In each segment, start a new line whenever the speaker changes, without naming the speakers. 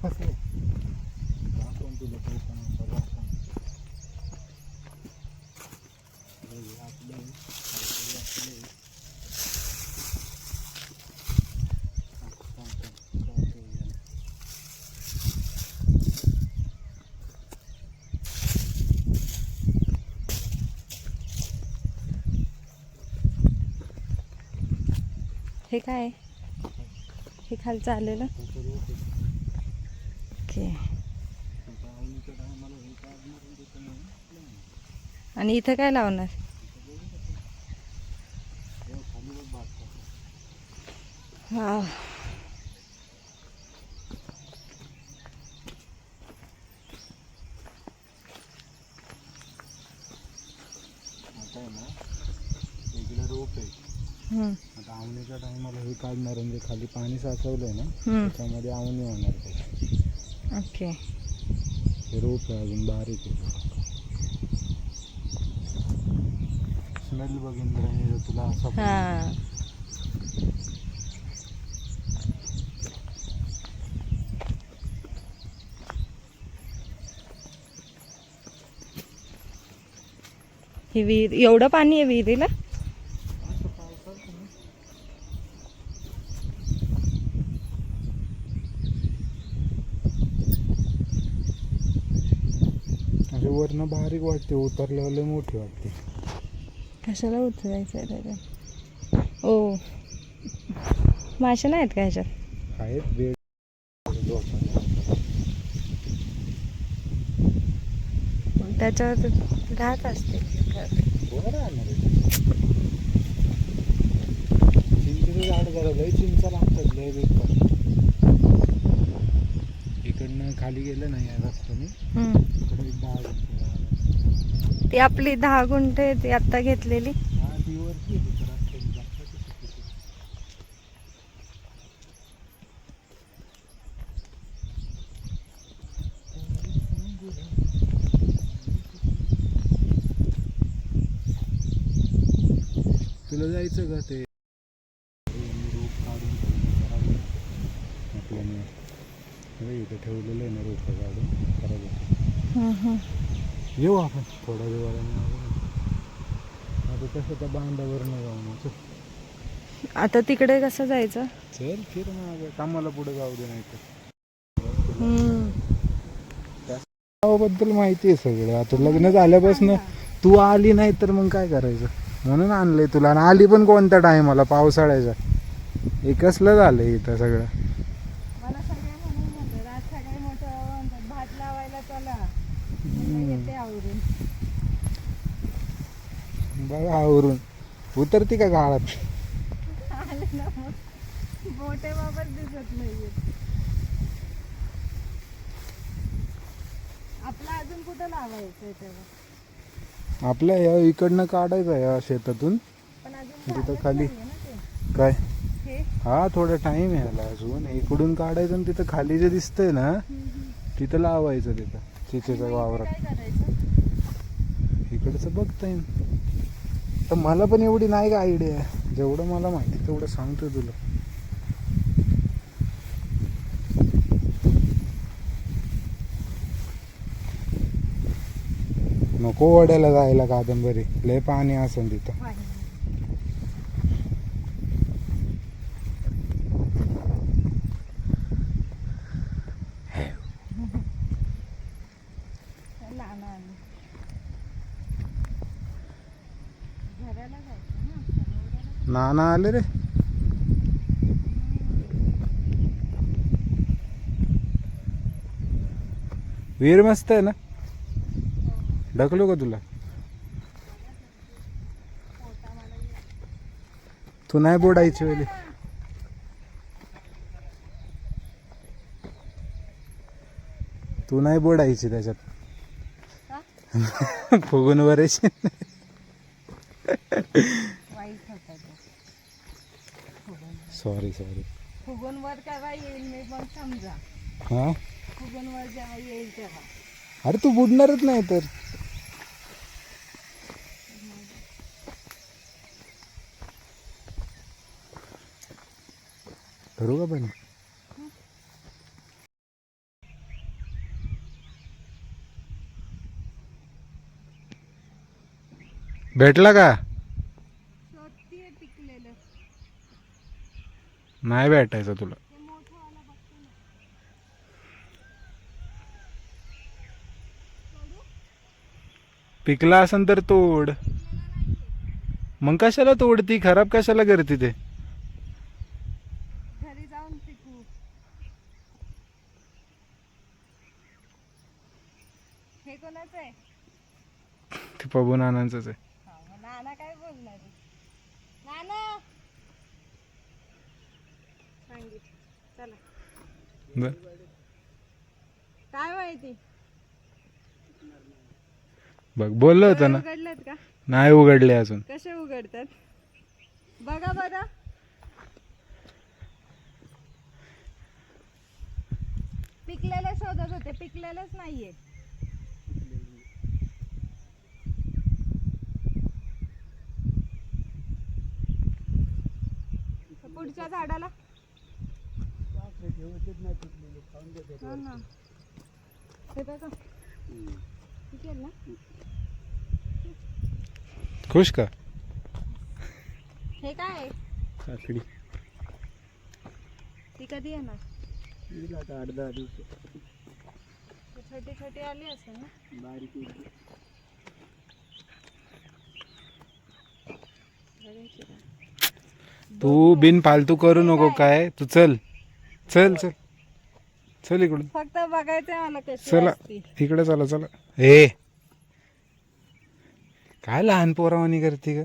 कसं दाखवून तुला हे आपलं आहे.
काय हे खालचं आलेलं ओके.
आणि
इथं काय लावणार?
हे आता आवणीच्या टायमाला हे काढणार म्हणजे खाली पाणी साचवलंय ना त्याच्यामध्ये आवणी होणार
ओके.
हे रोप आहे अजून बारीक आहे. स्मेल बघ इंद्रायणी तुला असा
हां. ही विहीर एवढं पाणी आहे विहिरीला
असं पावसाळ्यात ना, असे वरनं बारीक वाटते उतरल्यावर लय मोठी वाटते
कशाला उतरायचं आहे त्याच्यात ओ मासे नाहीत का ह्याच्यात
आहेत बेड.
मग त्याच्यावर राहत असते
बरं आहे. चिंचेचं झाड जरा लय चिंचा लागतात लय बेकार इकडनं खाली गेलं नाही या रस्त्याने
हम्म.
इकडे एक आहे.
ती आपली दहा गुंठे ती आत्ता घेतलेली
हा. तुला जायचं का ते हे ठेवलेलं आहे ना रोप काढून
हम्म.
येऊ आपण. थोड्या वेळाने आता कसं त्या बांधावरनं जाऊ मग चल.
आता तिकडे कसं जायचं?
चल फिर मग. कामाला पुढे जाऊ दे नाही तर. गावाबद्दल माहिती आहे सगळं. आता लग्न झाल्यापासून तू आली नाही तर मग काय करायचं? म्हणून आणलंय तुला. आणि आली पण कोणत्या टायमाला? पावसाळ्याच्या. हे कसलं झालंय इथं सगळं.
मला सगळे म्हणून म्हणतात आज सगळे मोठं म्हणतात भात लावायला चला. येते आवरून
बघा आवरून. उतरती का गाळात?
आले ना मग मोठे बाबा दिसत नाहीये आपला अजून कुठं लावायचं तेव्हा
आपल्या या इकडनं काढायचं या शेतातून.
पण अजून
तिथं
झालंच
खाली.
नाहीये ना ते.
काय?
हे
हा थोडा टाइम आहे याला अजून. इकडून काढायचं आणि तिथं खाली जे दिसतंय ना तिथं लावायचं तिथं.
इथे
वावरात. इकडचं बघता येईल तर मला पण एवढी नाही का आयडिया जेवढं मला माहिती तेवढं सांगतो तुला. नको वड्याला जायला कादंबरी. लय पाणी असेल तिथं.
लहान आली. घराला जायचं ना
आले रे. विहीर मस्त आहे ना? ढकलो का तुला? तू नाही बोडायची वेळी तू नाही बोडायची त्याच्यात. फुगून.
फुगून.
सॉरी सॉरी
फुगून वर केव्हा येईल मी मग समजा.
हा?
फुगून वर जेव्हा येईल तेव्हा.
अरे तू बुडणारच नाही तर. करू का पण? भेटला का? नाही भेटायचं तुला. पिकला असन तर तोड. मग कशाला तोडती? खराब कशाला करते ते?
घरी जाऊन पिकू कोणाचं आहे?
ते पबू नानांचंच आहे
हा मग नाना काय बोलणार आहे? नाना सांगित चला.
बर.
काय माहिती
बघ बोललो होतं ना.
उघडलेत का?
नाही उघडले अजून.
कसे उघडतात? बघा बरं. पिकलेले शोधत होते पिकलेलेच नाहीये. पुढच्या झाडाला. हो ना. हे बघा. पिकेल ना?
खुश का?
हे काय आहे?
काकडी.
ती कधी येणार?
आठ दहा दिवस.
ती छोटी छोटी आली असेल ना?
बारीक
बघायची का?
तू बिन फालतू करू नको काय? तू चल. चल चल. चल इकडून.
फक्त बघायचंय मला कशी
चला.
असती.
इकडे चला चला. ए. काय लहान पोरावानी करते का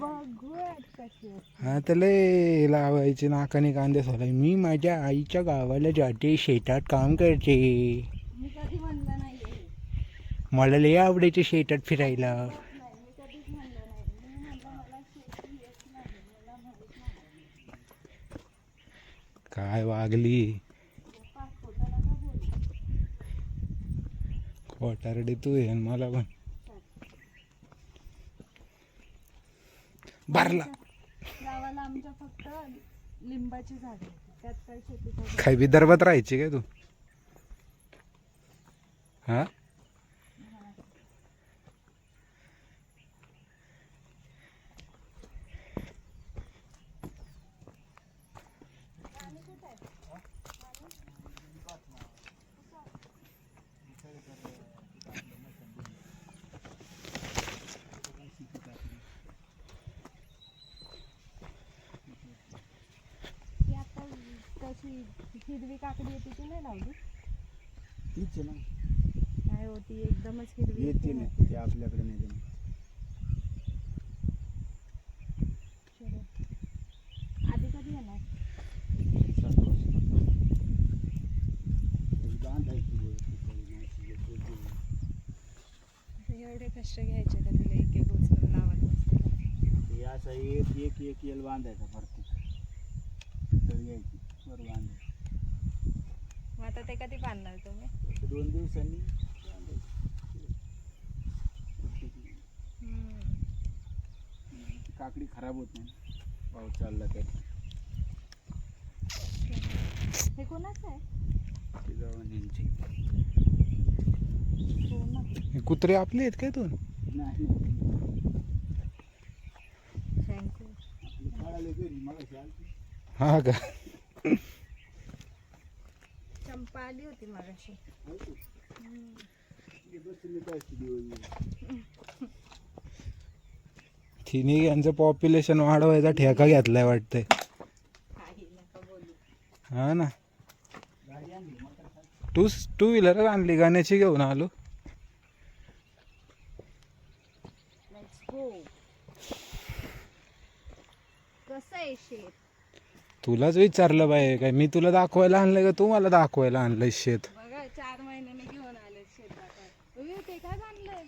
बघूयात कशी असते.
हा तर लय लावायचे नाकाने कांदे सोलाय. मी माझ्या आईच्या गावाला जाते शेतात काम करते.
मी कधी म्हणलं नाहीये.
मला लय आवडायचे शेतात फिरायला
नाही मी कधीच म्हणलं नाही मी म्हणलं मला शेती येत नाही मला माहीत नाही
काय वागली? खोटारडे तू आणि मला पण. भरला.
गावाला आमच्या फक्त लिंबाची झाडं त्यात काय
काय विदर्भात राहायची काय तू? हा
ती आता हिरवी काकडी येते ती नाही लावली
तीच ना
नाही होती एकदमच हिरवी
येते
येते
ना
ना.
ते आपल्याकडे नाही जमत.
आधी कधी येणार
सात वाजता. तरी बांधायची व्यवस्थित.
एवढे कष्ट घ्यायचे का तिला एक एक उचलून लावत बसायला?
असं एक एक एक येल बांधायचा प्रत्येक तळी यायची
मग आता ते कधी बांधणार तुम्ही?
ते दोन दिवसांनी काकडी खराब होत नाही. पाऊस चालला तर.
हे कोणाचं आहे? हो ना
हे कुत्रे आपले आहेत काय तू नाही
थँक्यू
हा का?
चंपा आली होती मगाशी.
यांचं पॉप्युलेशन वाढवायचा ठेका घेतलाय वाटतंय.
बोलू.
हा ना. टू टू व्हीलर आणली गाण्याची घेऊन आलो.
कसं आहे शेत?
तुलाच विचारलं बाई काय मी तुला दाखवायला आणलंय का? तू मला दाखवायला आणलंय शेत.
बघा चार महिन्याने घेऊन आले शेतात उई, ते काय आणलंय?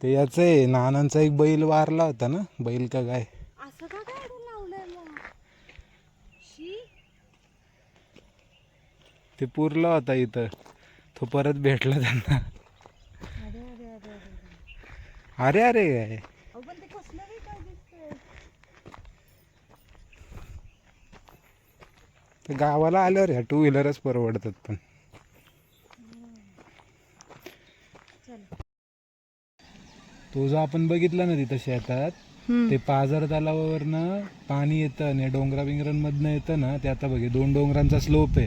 ते याच आहे नानांचा एक बैल वारला होता ना? बैल का काय?
असं का काढून लावलंय मग? शी.
ते पुरला होता इथं. तो परत भेटला त्यांना.
अरे अरे अरे अरे
अरे. अरे काय
अहो पण ते कसलं वेगळं दिसतंय
ते गावाला आल्यावर ह्या टू व्हीलरच परवडतात पण. तो जो आपण बघितला ना तिथं शेतात. ते पाझर तलावावरनं पाणी येतं आणि डोंगरा बिंगरांमधनं येतं ना ते आता बघे दोन डोंगरांचा स्लोप आहे.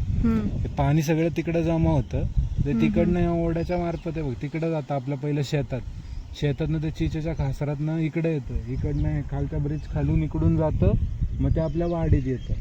ते पाणी सगळं तिकडं जमा होतं. ते तिकडनं या ओढ्याच्या मार्फत आहे बघ तिकडं जातं आपलं पहिलं शेतात. शेतातनं ते चिचेच्या खासरातनं इकडे येतं. इकडनं खालच्या ब्रिज खालून इकडून जातं मग ते आपल्या वाडीत येतं.